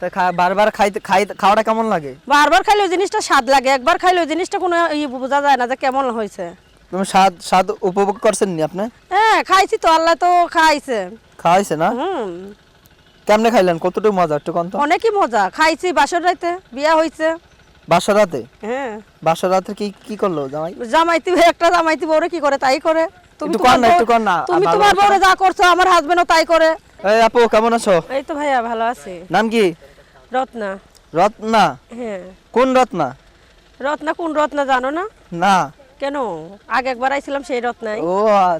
তা বারবার খাইতে খাই খাওয়াটা কেমন লাগে? বারবার খাইলে ওই জিনিসটা স্বাদ লাগে। একবার খাইলে ওই জিনিসটা কোনো ই বোঝা যায় না যে কেমন হয়েছে। তুমি স্বাদ স্বাদ উপভোগ করছেন নি আপনি? হ্যাঁ খাইছি তো আল্লাহ তো খাইছে। খাওয়াইছে না? হুম। কেমনে খাইলেন? কতটুকু মজা একটু কন্ত অনেকই মজা। খাইছি বাসর রাইতে বিয়া বাসর রাতে? হ্যাঁ। বাসর রাতে কি কি করল জামাই? জামাইতি একটা জামাইতি বউরে কি করে তাই করে। তুমি কর না, একটু কর না। তুমি তোমার বউরে যা করছ আমার হাজবেন্ডও তাই করে। এই আপু কেমন আছো? এই তো ভাইয়া ভালো আছি। নাম কি? রত্না। রত্না? হ্যাঁ। কোন রত্না? রত্না কোন রত্না জানো না? না। কেন? আগে একবার আইছিলাম সেই রত্নাই। ও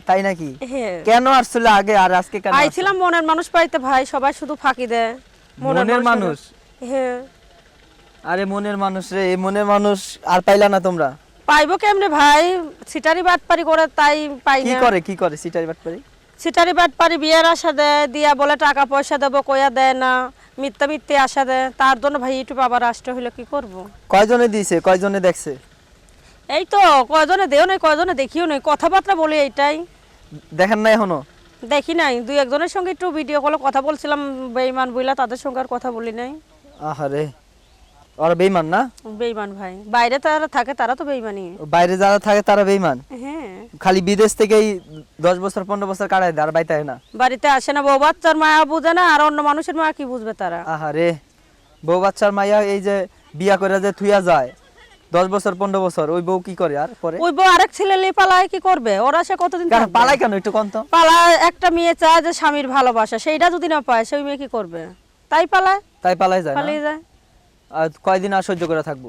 তাই নাকি? হ্যাঁ। কেন আসছিল আগে আর আজকে কেন আইছিলাম মনের মানুষ পাইতে ভাই সবাই শুধু ফাঁকি দেয়। মনের মানুষ হ্যাঁ। আরে মনের মানুষ রে এই মনের মানুষ আর পাইলা না তোমরা? পাইবো কেমনে ভাই? সিটারি বাটপারি করে তাই পাই কি করে কি করে সিটারি বাটপারি? সিটারি বাটপারি বিয়ের আশা দেয় দিয়া বলে টাকা পয়সা দেবো কয়া দেয় না মিথ্যা মিথ্যে আশা দেয়। তার জন্য ভাই ইউটিউব আবার আসতে হইলে কি করব। কয়জনে দিয়েছে কয়জনে দেখছে? এই তো কয়জনে দেও নাই কয়জনে দেখিও নাই কথাবার্তা বলি এইটাই। দেখেন না এখনও? দেখি নাই দুই একজনের সঙ্গে একটু ভিডিও কলে কথা বলছিলাম বেইমান বইলা তাদের সঙ্গে আর কথা বলি নাই। আহারে ওরা বেইমান না? বেইমান ভাই বাইরে তারা থাকে তারা তো বেইমানি বাইরে যারা থাকে তারা বেইমান হ্যাঁ। খালি বিদেশ থেকেই দশ বছর পনেরো বছর কাটায় দেয় আর হয় না। বাড়িতে আসে না বউ বাচ্চার মায়া বুঝে না আর অন্য মানুষের মায়া কি বুঝবে তারা? আহারে বউ বাচ্চার মাইয়া এই যে বিয়া করে যে থুইয়া যায় দশ বছর পনেরো বছর ওই বউ কি করে আর পরে? ওই বউ আরেক ছেলে নিয়ে পালায় কি করবে? ওরা সে কতদিন? পালাই কেন একটু কন্ত পালায় একটা মেয়ে চায় যে স্বামীর ভালোবাসা সেইটা যদি না পায় সেই মেয়ে কি করবে? তাই পালায়? তাই পালাই যায় পালিয়ে যায়। আর কয়দিন আর সহ্য করে থাকব?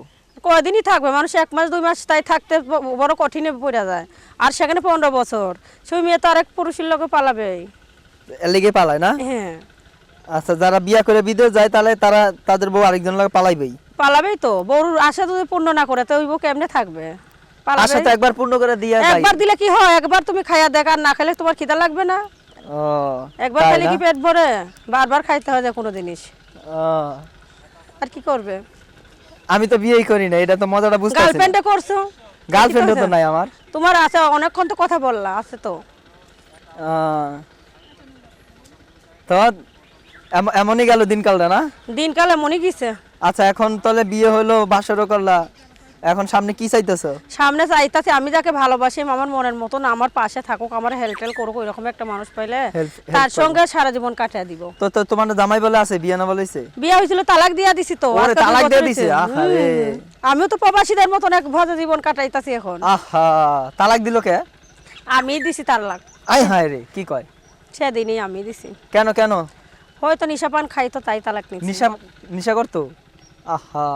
কয়দিনই থাকবে? মানুষ এক মাস দুই মাস তাই থাকতে বড় কঠিনে পড়ে যায়। আর সেখানে পনেরো বছর। সেই মেয়ে তো আরেক পুরুষের লোকে পালাবে লেগে পালায় না? হ্যাঁ। আচ্ছা যারা বিয়া করে বিদেশ যায় তাহলে তারা তাদের বউ আরেকজন লাগে পালাইবেই? পালাবেই তো। বউর আশা যদি পূর্ণ না করে তো ওই বউ কেমনে থাকবে? আশা তো একবার পূর্ণ করে দিয়া যায়। একবার দিলে কি হয়? একবার তুমি খাইয়া দেখ আর না খেলে তোমার খিদা লাগবে না। ও একবার না? কি পেট ভরে? বারবার খাইতে হয় যে কোনো জিনিস। আর কি করবে? আমি তো বিয়েই করি না এটা তো মজাটা বুঝতে পারছি গার্লফ্রেন্ডে করছ গার্লফ্রেন্ডও তো নাই আমার। তোমার আছে অনেকক্ষণ তো কথা বললা আছে তো। তো এমনই গেল দিনকালটা না? দিনকাল এমনই গেছে। আচ্ছা এখন তাহলে বিয়ে হলো বাসরও করলা। এখন সামনে কি চাইতেছো? সামনে চাইতাছি আমি যাকে ভালোবাসি আমার মনের মতন আমার পাশে থাকুক আমার হেল্প টেল করুক ওইরকম একটা মানুষ পাইলে তার সঙ্গে সারা জীবন কাটিয়ে দিব। তো তো তোমার জামাই বলে আছে বিয়ে না বলেছে? বিয়ে হয়েছিল তালাক দিয়া দিছি তো ওরে, তালাক দিয়ে দিছে? আহারে। আমিও তো প্রবাসীদের মতন এক ভজা জীবন কাটাইতাছি এখন। আহা তালাক দিল কে? আমি দিছি তালাক। আই হায় রে কি কয়? সেদিনই আমি দিছি। কেন কেন? হয়তো নিশা পান খাই তো তাই তালাক নিছি। নিশা নিশা করতো? আহা।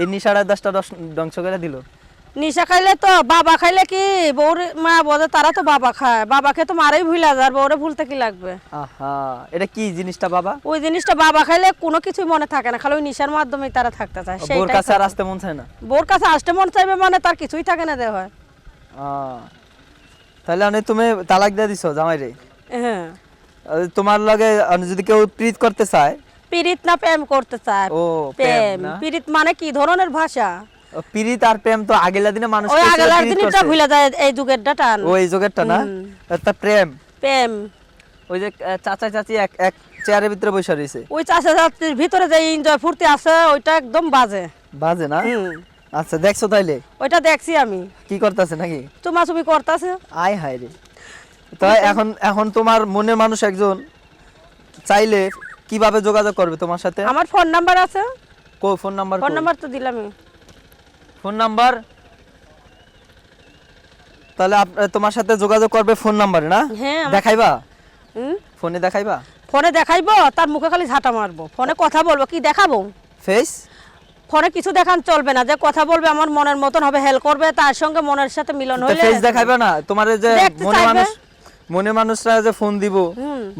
এই দশটা দশ ধ্বংস করে দিল? নিশা খাইলে তো বাবা খাইলে কি? বউর মা বোঝে তারা তো বাবা খায়। বাবাকে তো মারাই ভুলা যায় বউরে ভুলতে কি লাগবে? আহা এটা কি জিনিসটা বাবা? ওই জিনিসটা বাবা খাইলে কোনো মনে থাকে না খালি ওই নিশার মাধ্যমেই তারা থাকতে চায় সেইটাই কাছে আর আসতে মন চায় না? বোর কাছে আসতে মন চাইবে মানে তার কিছুই থাকে না দেহ। হয় তাহলে অনেক তুমি তালাক দিয়ে দিছো জামাই রে হ্যাঁ তোমার লগে যদি কেউ প্রীত করতে চায় পিরিত না প্রেম করতে চায় ও প্রেম। পিরিত মানে কি? ধরনের ভাষা? ও, প্রীত আর প্রেম তো আগেলা দিনে মানুষ ওই প্রীত দিনটা ভুলে যায় এই যুগের টান। ও এই জোগাড়টা না? তা প্রেম? প্রেম। ওই যে চাচা চাচি এক এক চেয়ারের ভিতরে বসে রয়েছে। ওই চাষা চাষির ভিতরে যে এনজয় ফুর্তি আছে ওইটা একদম বাজে। বাজে না? আচ্ছা দেখছ তাইলে? ওইটা দেখছি আমি। কি করতেছে নাকি? চুমা চুমি করতেছে। আয় হায় রে। তো এখন এখন তোমার মনের মানুষ একজন চাইলে কীভাবে যোগাযোগ করবে তোমার সাথে? আমার ফোন নাম্বার আছে। কো ফোন নাম্বার ফোন নাম্বার তো দিলামই। Phone number? তাহলে আপ- তোমার সাথে যোগাযোগ করবে ফোন নাম্বারে না? হ্যাঁ দেখাইবা? হুম? ফোনে দেখাইবা? ফোনে দেখাইবো তার মুখে খালি ঝাঁটা মারবো। ফোনে কথা বলব কি দেখাবো? ফেস ফোনে কিছু দেখান চলবে না যে কথা বলবে আমার মনের মতন হবে হেল্প করবে তার সঙ্গে মনের সাথে মিলন হইলে ফেস দেখাইবা না? তোমার যে মনে মানুষ মনে মানুষরা যে ফোন দিব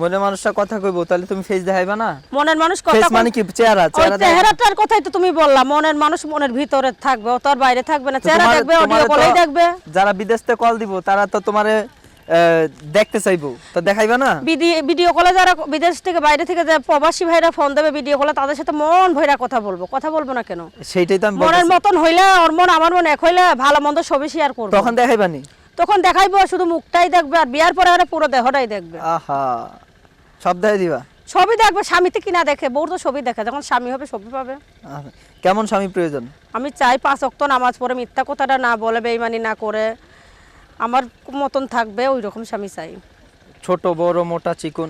মনে মানুষরা কথা কইবো তাহলে তুমি ফেস দেখাইবা না? মনের মানুষ কথা মানে কি? চেহারা চেহারা চেহারাটার কথাই তো তুমি বললা মনের মানুষ মনের ভিতরে থাকবে ও তো আর বাইরে থাকবে না চেহারা দেখবে অডিও কলেই দেখবে। যারা বিদেশ থেকে কল দিব তারা তো তোমারে দেখতে চাইব। তো দেখাইবা না? ভিডিও কলে যারা বিদেশ থেকে বাইরে থেকে যে প্রবাসী ভাইরা ফোন দেবে ভিডিও কলে তাদের সাথে মন ভৈরা কথা বলব। কথা বলব না কেন? সেইটাই তো মনের। মতন হইলে ওর মন আমার মন এক হইলে ভালো মন্দ সবই শেয়ার করব। তখন দেখাইবা নি? তখন দেখাইবো শুধু মুখটাই দেখবে আর বিয়ার পরে আর পুরো দেহটাই দেখবে। আহা সব দেখাই দিবা? ছবি দেখবে স্বামীতে কিনা দেখে বউর তো ছবি দেখে যখন স্বামী হবে ছবি পাবে। কেমন স্বামী প্রয়োজন? আমি চাই পাঁচ অক্ত নামাজ পড়ে মিথ্যা কথাটা না বলে বেইমানি না করে আমার মতন থাকবে ওই রকম স্বামী চাই। ছোট বড় মোটা চিকন?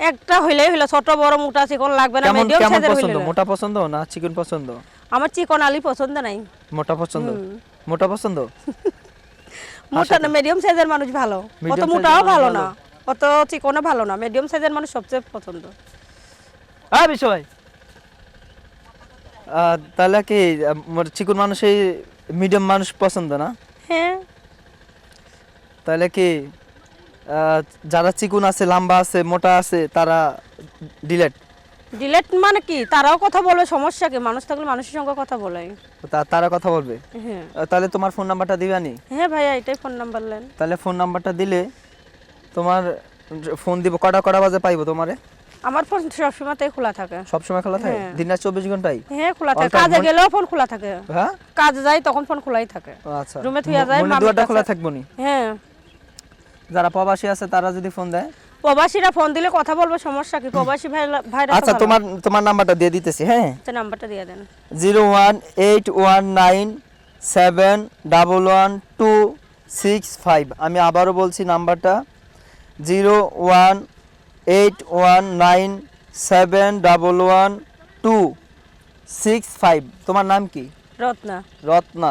একটা হইলেই হইল ছোট বড় মোটা চিকন লাগবে না মিডিয়াম সাইজের পছন্দ? মোটা পছন্দ না চিকন পছন্দ? আমার চিকন আলি পছন্দ নাই। মোটা পছন্দ? মোটা পছন্দ? মোটা না মিডিয়াম সাইজের মানুষ ভালো। অত মোটাও ভালো। না অত চিকনও ভালো না মিডিয়াম সাইজের মানুষ সবচেয়ে পছন্দ। হ্যাঁ বিষয় তাহলে কি চিকন মানুষই মিডিয়াম মানুষ পছন্দ না? হ্যাঁ। তাহলে কি যারা চিকুন আছে লম্বা আছে মোটা আছে তারা ডিলেট ডিলেট মানে কি? তারাও কথা বলবে সমস্যা কি? মানুষ থাকলে মানুষের সঙ্গে কথা বলে। তারা কথা বলবে? হ্যাঁ। তাহলে তোমার ফোন নাম্বারটা দিবানি হ্যাঁ ভাইয়া এটাই ফোন নাম্বার নেন তাহলে ফোন নাম্বারটা দিলে তোমার ফোন দিব। কটা কটা বাজে পাইবো তোমারে? আমার ফোন সবসময়তেই খোলা থাকে। সবসময় খোলা থাকে? হ্যাঁ। দিন রাত চব্বিশ ঘন্টাই হ্যাঁ খোলা থাকে। কাজে গেলেও ফোন খোলা থাকে। হ্যাঁ? কাজে যাই তখন ফোন খোলাই থাকে। আচ্ছা। রুমে থুইয়া যায়, মনে দুয়ারটা খোলা থাকব নি? হ্যাঁ। যারা প্রবাসী আছে তারা যদি ফোন দেয়? প্রবাসীরা ফোন দিলে কথা বলব সমস্যা কি? প্রবাসী ভাই ভাইরা আচ্ছা তোমার তোমার নাম্বারটা দিয়ে দিতেছি হ্যাঁ? তো নাম্বারটা দিয়ে দেন। Zero one eight one nine seven double one two six five. আমি আবারও বলছি নাম্বারটা। Zero one eight one nine seven double one two six five. তোমার নাম কি? রত্না। রত্না।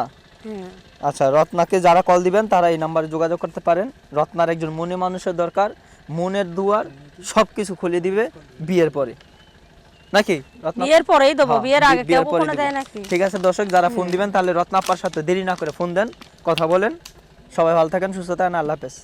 আচ্ছা রত্নাকে যারা কল দিবেন তারা এই নাম্বারে যোগাযোগ করতে পারেন। রত্নার একজন মনে মানুষের দরকার। মনের দুয়ার সব কিছু খুলে দিবে বিয়ের পরে। নাকি? বিয়ের পরেই দেবো হ্যাঁ, বিয়ের আগে কেউ দিবেন। দেয় নাকি? ঠিক আছে দর্শক যারা ফোন দিবেন তাহলে রত্নাপ্পার সাথে দেরি না করে ফোন দেন কথা বলেন। সবাই ভালো থাকেন সুস্থ থাকেন আল্লাহ হাফেজ।